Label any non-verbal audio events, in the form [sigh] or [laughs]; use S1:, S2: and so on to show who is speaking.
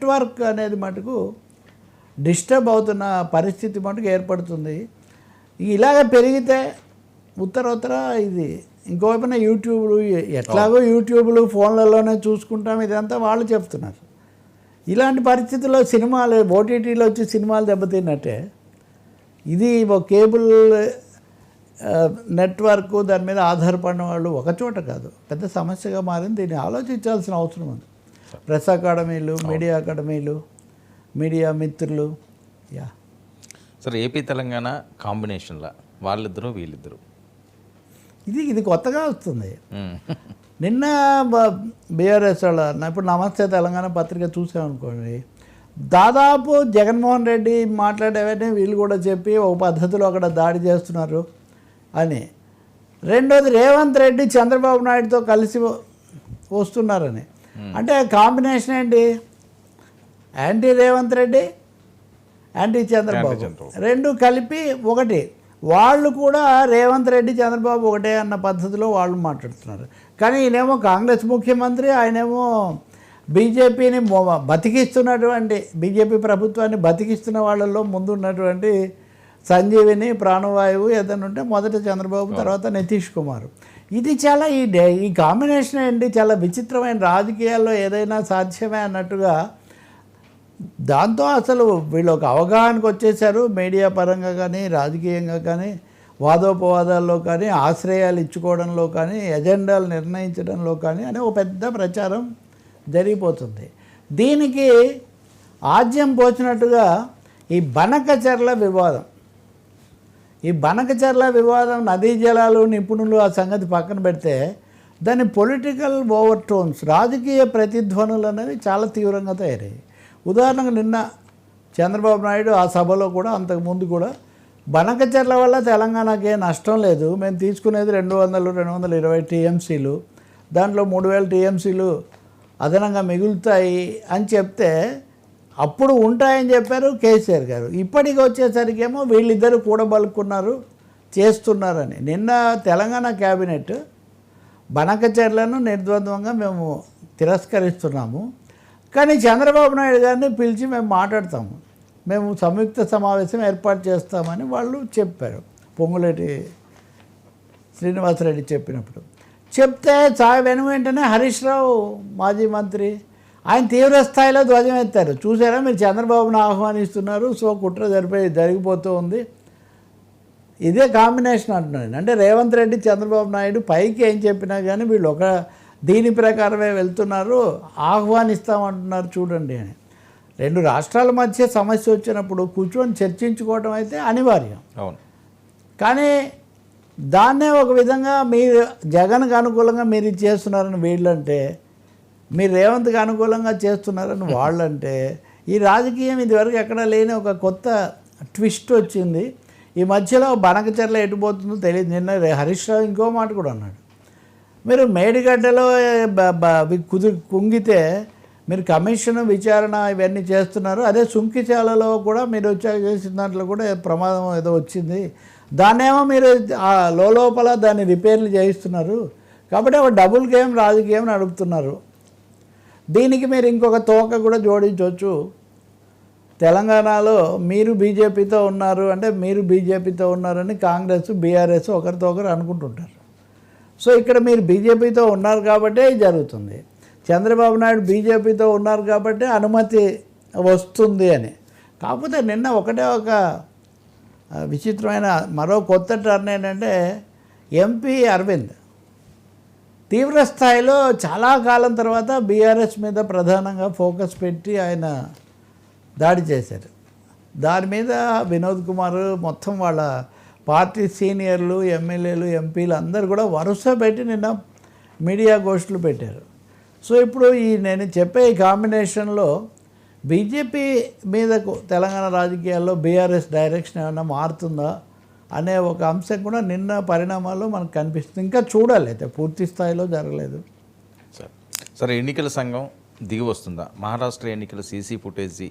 S1: Network అనేది మటుకు disturb అవుతున్న పరిస్థితి మటుకు ఏర్పడుతుంది. ఇలాగ పెరిగితే ఉత్తరోత్తర ఇది. ఇంకోవైపున యూట్యూబ్లు ఎట్లాగో యూట్యూబ్లు ఫోన్లలోనే చూసుకుంటాం ఇదంతా వాళ్ళు చెప్తున్నారు. ఇలాంటి పరిస్థితుల్లో సినిమాలు ఓటీటీలో వచ్చి సినిమాలు దెబ్బతిన్నట్టే ఇది ఒక కేబుల్ నెట్వర్క్ దాని మీద ఆధారపడిన వాళ్ళు ఒక చోట కాదు. పెద్ద సమస్యగా మారింది. దీన్ని ఆలోచించాల్సిన అవసరం ఉంది. ప్రెస్ అకాడమీలు మీడియా అకాడమీలు మీడియా మిత్రులు యా.
S2: సరే ఏపీ తెలంగాణ కాంబినేషన్లా వాళ్ళిద్దరూ వీళ్ళిద్దరు.
S1: ఇది ఇది కొత్తగా వస్తుంది. [laughs] నిన్న బీఆర్ఎస్ వాళ్ళ ఇప్పుడు నమస్తే తెలంగాణ పత్రిక చూసామనుకోండి దాదాపు జగన్మోహన్ రెడ్డి మాట్లాడేవన్నీ వీళ్ళు కూడా చెప్పి ఒక పద్ధతిలో అక్కడ దాడి చేస్తున్నారు అని. రెండోది రేవంత్ రెడ్డి చంద్రబాబు నాయుడుతో కలిసి వస్తున్నారని. అంటే కాంబినేషన్ ఏంటి? Anti Revanth Reddy anti Chandrababu. రెండు కలిపి ఒకటి. వాళ్ళు కూడా రేవంత్ రెడ్డి చంద్రబాబు ఒకటే అన్న పద్ధతిలో వాళ్ళు మాట్లాడుతున్నారు. కానీ ఈయనేమో కాంగ్రెస్ ముఖ్యమంత్రి ఆయనేమో బీజేపీని బతికిస్తున్నటువంటి బీజేపీ ప్రభుత్వాన్ని బతికిస్తున్న వాళ్ళల్లో ముందున్నటువంటి సంజీవిని ప్రాణవాయువు ఏదైనా ఉంటే మొదట చంద్రబాబు తర్వాత నితీష్ కుమార్. ఇది చాలా ఈ డే- ఈ కాంబినేషన్ ఏంటి? చాలా విచిత్రమైన రాజకీయాల్లో ఏదైనా సాధ్యమే అన్నట్టుగా దాంతో అసలు వీళ్ళు ఒక అవగాహనకు వచ్చేసారు మీడియా పరంగా కానీ రాజకీయంగా కానీ వాదోపవాదాల్లో కానీ ఆశ్రయాలు ఇచ్చుకోవడంలో కానీ ఎజెండాలు నిర్ణయించడంలో కానీ అనే ఒక పెద్ద ప్రచారం జరిగిపోతుంది. దీనికి ఆజ్యం పోచినట్టుగా ఈ బనకచర్ల వివాదం ఈ బనకచర్ల వివాదం నదీ జలాలు నిపుణులు ఆ సంగతి పక్కన పెడితే దాని పొలిటికల్ ఓవర్ టోన్స్ రాజకీయ ప్రతిధ్వనులు అనేవి చాలా తీవ్రంగా తయారయ్యాయి. ఉదాహరణకు నిన్న చంద్రబాబు నాయుడు ఆ సభలో కూడా అంతకుముందు కూడా బనకచర్ల వల్ల తెలంగాణకి ఏ నష్టం లేదు మేము తీసుకునేది రెండు వందలు రెండు వందల ఇరవై టీఎంసీలు దాంట్లో మూడు వేల టీఎంసీలు అదనంగా మిగులుతాయి అని చెప్తే అప్పుడు ఉంటాయని చెప్పారు కేసీఆర్ గారు. ఇప్పటికి వచ్చేసరికేమో వీళ్ళిద్దరు కూడబలుకున్నారు చేస్తున్నారని. నిన్న తెలంగాణ క్యాబినెట్ బనకచర్లను నిర్ద్వంద్వంగా మేము తిరస్కరిస్తున్నాము. కానీ చంద్రబాబు నాయుడు గారిని పిలిచి మేము మాట్లాడతాము. మేము సంయుక్త సమావేశం ఏర్పాటు చేస్తామని వాళ్ళు చెప్పారు. పొంగులేటి శ్రీనివాసరెడ్డి చెప్పినప్పుడు. చెప్తే చా వెను వెంటనే హరీష్ రావు మాజీ మంత్రి ఆయన తీవ్ర స్థాయిలో ధ్వజం ఎత్తారు. చూసారా మీరు? చంద్రబాబును ఆహ్వానిస్తున్నారు. సో కుట్ర జరిపే జరిగిపోతూ ఉంది. ఇదే కాంబినేషన్ అంటున్నాను నేను. అంటే రేవంత్ రెడ్డి చంద్రబాబు నాయుడు పైకి ఏం చెప్పినా కానీ వీళ్ళు ఒక దీని ప్రకారమే వెళ్తున్నారు. ఆహ్వానిస్తామంటున్నారు చూడండి అని. రెండు రాష్ట్రాల మధ్య సమస్య వచ్చినప్పుడు కూర్చొని చర్చించుకోవడం అయితే అనివార్యం.
S2: అవును.
S1: కానీ దాన్నే ఒక విధంగా మీరు జగన్కి అనుకూలంగా మీరు ఇది చేస్తున్నారని వీళ్ళంటే మీరు రేవంత్కి అనుకూలంగా చేస్తున్నారని వాళ్ళంటే ఈ రాజకీయం ఇదివరకు ఎక్కడ లేని ఒక కొత్త ట్విస్ట్ వచ్చింది. ఈ మధ్యలో బనకచర్ల ఎటుపోతుందో తెలియదు. నిన్న హరీష్ రావు ఇంకో మాట కూడా అన్నాడు. మీరు మేడిగడ్డలో కుది కుంగితే మీరు కమిషన్ విచారణ ఇవన్నీ చేస్తున్నారు. అదే సుంకిచాలలో కూడా మీరు వచ్చా చేసిన దాంట్లో కూడా ప్రమాదం ఏదో వచ్చింది. దాన్నేమో మీరు ఆ లోపల దాన్ని రిపేర్లు చేయిస్తున్నారు. కాబట్టి ఒక డబుల్ గేమ్ రాజకీయం నడుపుతున్నారు దీనికి మీరు ఇంకొక తోక కూడా జోడించవచ్చు. తెలంగాణలో మీరు బీజేపీతో ఉన్నారు అంటే మీరు బీజేపీతో ఉన్నారని కాంగ్రెస్ బీఆర్ఎస్ ఒకరితో ఒకరు అనుకుంటుంటారు. సో ఇక్కడ మీరు బీజేపీతో ఉన్నారు కాబట్టే ఇది జరుగుతుంది. చంద్రబాబు నాయుడు బీజేపీతో ఉన్నారు కాబట్టి అనుమతి వస్తుంది అని. కాకపోతే నిన్న ఒకటే ఒక విచిత్రమైన మరో కొత్త టర్న్ ఏంటంటే ఎంపీ అరవింద్. తీవ్ర స్థాయిలో చాలా కాలం తర్వాత బీఆర్ఎస్ మీద ప్రధానంగా ఫోకస్ పెట్టి ఆయన దాడి చేశారు. దాని మీద వినోద్ కుమార్ మొత్తం వాళ్ళ పార్టీ సీనియర్లు ఎమ్మెల్యేలు ఎంపీలు అందరు కూడా వరుస పెట్టి నిన్న మీడియా గోష్ఠులు పెట్టారు. సో ఇప్పుడు ఈ నేను చెప్పే ఈ కాంబినేషన్లో బీజేపీ మీదకు తెలంగాణ రాజకీయాల్లో బీఆర్ఎస్ డైరెక్షన్ ఏమైనా మారుతుందా? అనే ఒక అంశం కూడా నిన్న పరిణామాల్లో మనకు కనిపిస్తుంది. ఇంకా చూడాలి అయితే పూర్తి స్థాయిలో జరగలేదు.
S2: సరే. సరే ఎన్నికల సంఘం దిగి వస్తుందా? మహారాష్ట్ర ఎన్నికల సీసీ ఫుటేజీ